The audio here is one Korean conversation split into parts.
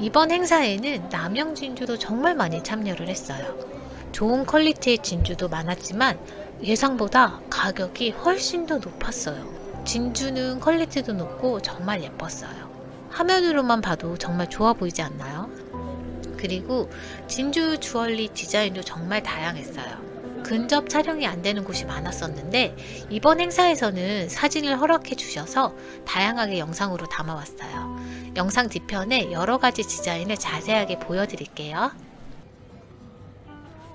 이번 행사에는 남양 진주도 정말 많이 참여를 했어요. 좋은 퀄리티의 진주도 많았지만 예상보다 가격이 훨씬 더 높았어요. 진주는 퀄리티도 높고 정말 예뻤어요. 화면으로만 봐도 정말 좋아 보이지 않나요? 그리고 진주 주얼리 디자인도 정말 다양했어요. 근접 촬영이 안 되는 곳이 많았었는데 이번 행사에서는 사진을 허락해 주셔서 다양하게 영상으로 담아왔어요. 영상 뒤편에 여러 가지 디자인을 자세하게 보여드릴게요.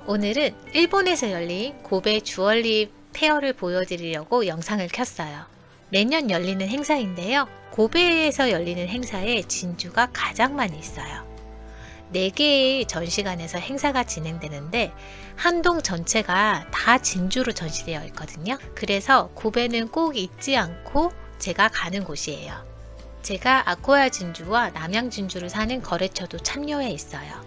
오늘은 일본에서 열린 고베 주얼리 페어를 보여드리려고 영상을 켰어요. 매년 열리는 행사인데요. 고베에서 열리는 행사에 진주가 가장 많이 있어요. 4개의 전시관에서 행사가 진행되는데 한동 전체가 다 진주로 전시되어 있거든요. 그래서 고베는 꼭 잊지 않고 제가 가는 곳이에요. 제가 아코야 진주와 남양 진주를 사는 거래처도 참여해 있어요.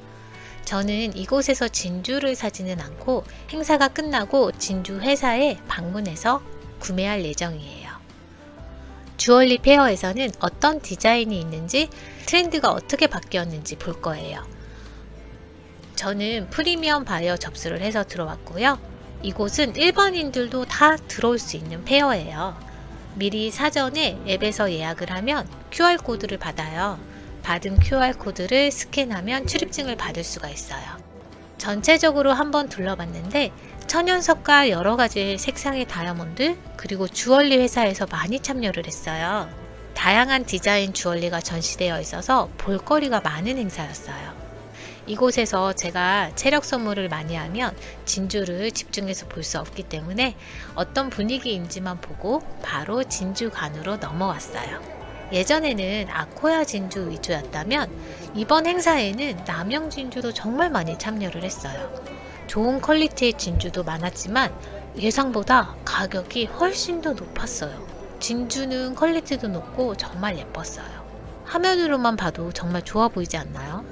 저는 이곳에서 진주를 사지는 않고 행사가 끝나고 진주 회사에 방문해서 구매할 예정이에요. 주얼리 페어에서는 어떤 디자인이 있는지 트렌드가 어떻게 바뀌었는지 볼 거예요. 저는 프리미엄 바이어 접수를 해서 들어왔고요. 이곳은 일반인들도 다 들어올 수 있는 페어예요. 미리 사전에 앱에서 예약을 하면 QR코드를 받아요. 받은 QR코드를 스캔하면 출입증을 받을 수가 있어요. 전체적으로 한번 둘러봤는데 천연석과 여러 가지 색상의 다이아몬드 그리고 주얼리 회사에서 많이 참여를 했어요. 다양한 디자인 주얼리가 전시되어 있어서 볼거리가 많은 행사였어요. 이곳에서 제가 체력 선물을 많이 하면 진주를 집중해서 볼 수 없기 때문에 어떤 분위기인지만 보고 바로 진주관으로 넘어왔어요. 예전에는 아코야 진주 위주였다면 이번 행사에는 남양 진주도 정말 많이 참여를 했어요. 좋은 퀄리티의 진주도 많았지만 예상보다 가격이 훨씬 더 높았어요. 진주는 퀄리티도 높고 정말 예뻤어요. 화면으로만 봐도 정말 좋아 보이지 않나요?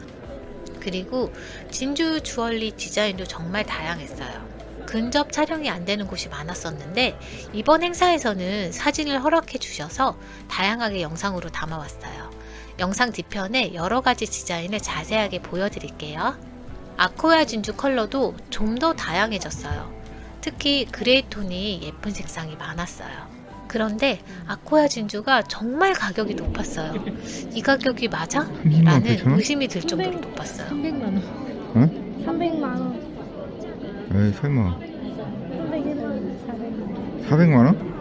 그리고 진주 주얼리 디자인도 정말 다양했어요. 근접 촬영이 안 되는 곳이 많았었는데 이번 행사에서는 사진을 허락해 주셔서 다양하게 영상으로 담아왔어요. 영상 뒤편에 여러 가지 디자인을 자세하게 보여드릴게요. 아코야 진주 컬러도 좀 더 다양해졌어요. 특히 그레이 톤이 예쁜 색상이 많았어요. 그런데 아코야 진주가 정말 가격이 높았어요. 이 가격이 맞아? 30만 라는 9천 원? 의심이 들 정도로 높았어요. 300만 원. 응? 300만 원. 에이 설마 300에는 400만 400만 원? 원.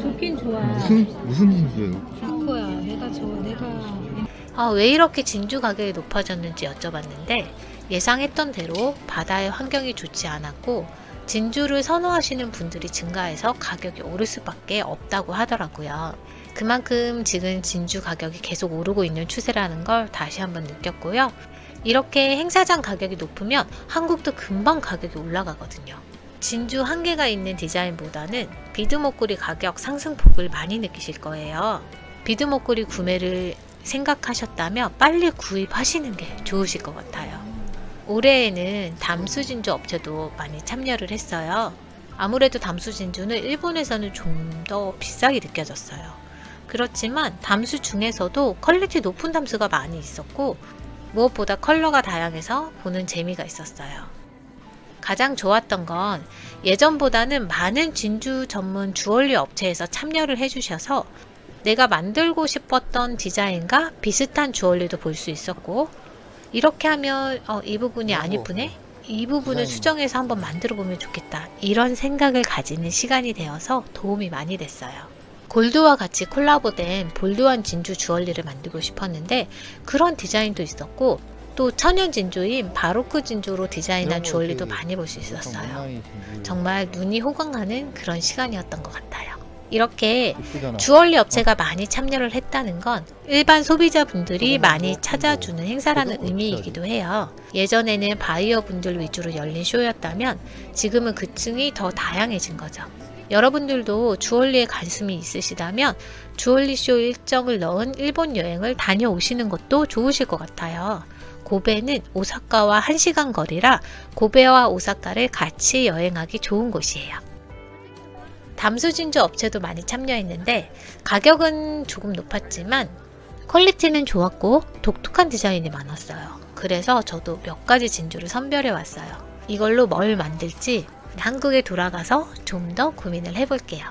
좋긴 좋아. 무슨 무슨 진주예요? 아코야. 내가 저 내가 아, 왜 이렇게 진주 가격이 높아졌는지 여쭤봤는데 예상했던 대로 바다의 환경이 좋지 않았고 진주를 선호하시는 분들이 증가해서 가격이 오를 수밖에 없다고 하더라고요. 그만큼 지금 진주 가격이 계속 오르고 있는 추세라는 걸 다시 한번 느꼈고요. 이렇게 행사장 가격이 높으면 한국도 금방 가격이 올라가거든요. 진주 한 개가 있는 디자인보다는 비드 목걸이 가격 상승폭을 많이 느끼실 거예요. 비드 목걸이 구매를 생각하셨다면 빨리 구입하시는 게 좋으실 것 같아요. 올해에는 담수 진주 업체도 많이 참여를 했어요. 아무래도 담수 진주는 일본에서는 좀 더 비싸게 느껴졌어요. 그렇지만 담수 중에서도 퀄리티 높은 담수가 많이 있었고 무엇보다 컬러가 다양해서 보는 재미가 있었어요. 가장 좋았던 건 예전보다는 많은 진주 전문 주얼리 업체에서 참여를 해주셔서 내가 만들고 싶었던 디자인과 비슷한 주얼리도 볼 수 있었고 이렇게 하면 어, 이 부분이 안 이쁘네? 이 부분을 디자인. 수정해서 한번 만들어 보면 좋겠다. 이런 생각을 가지는 시간이 되어서 도움이 많이 됐어요. 골드와 같이 콜라보된 볼드한 진주 주얼리를 만들고 싶었는데 그런 디자인도 있었고 또 천연 진주인 바로크 진주로 디자인한 주얼리도 많이 볼 수 있었어요. 정말 눈이 호강하는 그런 시간이었던 것 같아요. 이렇게 주얼리 업체가 많이 참여를 했다는 건 일반 소비자분들이 많이 찾아주는 행사라는 의미이기도 해요. 예전에는 바이어 분들 위주로 열린 쇼였다면 지금은 그 층이 더 다양해진 거죠. 여러분들도 주얼리에 관심이 있으시다면 주얼리 쇼 일정을 넣은 일본 여행을 다녀오시는 것도 좋으실 것 같아요. 고베는 오사카와 1시간 거리라 고베와 오사카를 같이 여행하기 좋은 곳이에요. 담수진주 업체도 많이 참여했는데 가격은 조금 높았지만 퀄리티는 좋았고 독특한 디자인이 많았어요. 그래서 저도 몇 가지 진주를 선별해 왔어요. 이걸로 뭘 만들지 한국에 돌아가서 좀 더 고민을 해볼게요.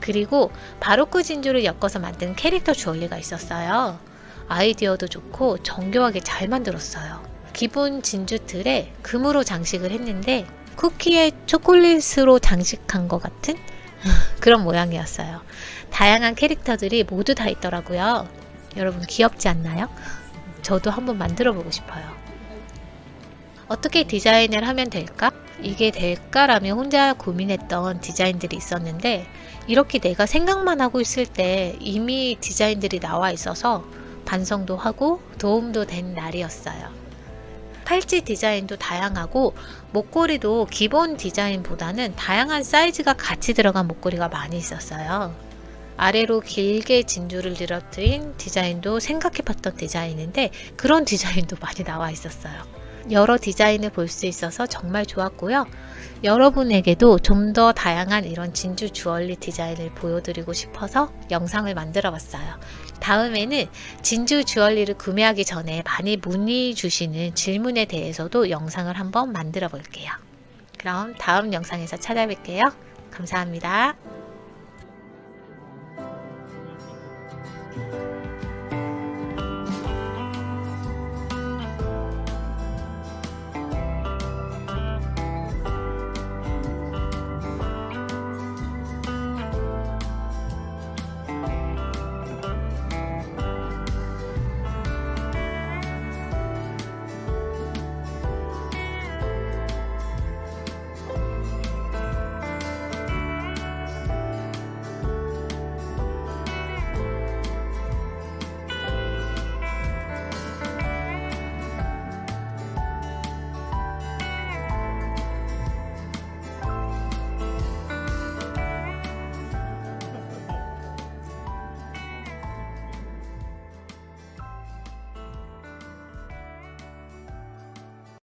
그리고 바로크 진주를 엮어서 만든 캐릭터 주얼리가 있었어요. 아이디어도 좋고 정교하게 잘 만들었어요. 기본 진주 틀에 금으로 장식을 했는데 쿠키에 초콜릿으로 장식한 것 같은 그런 모양이었어요. 다양한 캐릭터들이 모두 다 있더라고요. 여러분 귀엽지 않나요? 저도 한번 만들어 보고 싶어요. 어떻게 디자인을 하면 될까? 이게 될까라며 혼자 고민했던 디자인들이 있었는데 이렇게 내가 생각만 하고 있을 때 이미 디자인들이 나와 있어서 반성도 하고 도움도 된 날이었어요. 팔찌 디자인도 다양하고 목걸이도 기본 디자인보다는 다양한 사이즈가 같이 들어간 목걸이가 많이 있었어요. 아래로 길게 진주를 늘어뜨린 디자인도 생각해봤던 디자인인데 그런 디자인도 많이 나와 있었어요. 여러 디자인을 볼 수 있어서 정말 좋았고요. 여러분에게도 좀 더 다양한 이런 진주 주얼리 디자인을 보여드리고 싶어서 영상을 만들어 봤어요. 다음에는 진주 주얼리를 구매하기 전에 많이 문의 주시는 질문에 대해서도 영상을 한번 만들어 볼게요. 그럼 다음 영상에서 찾아뵐게요. 감사합니다.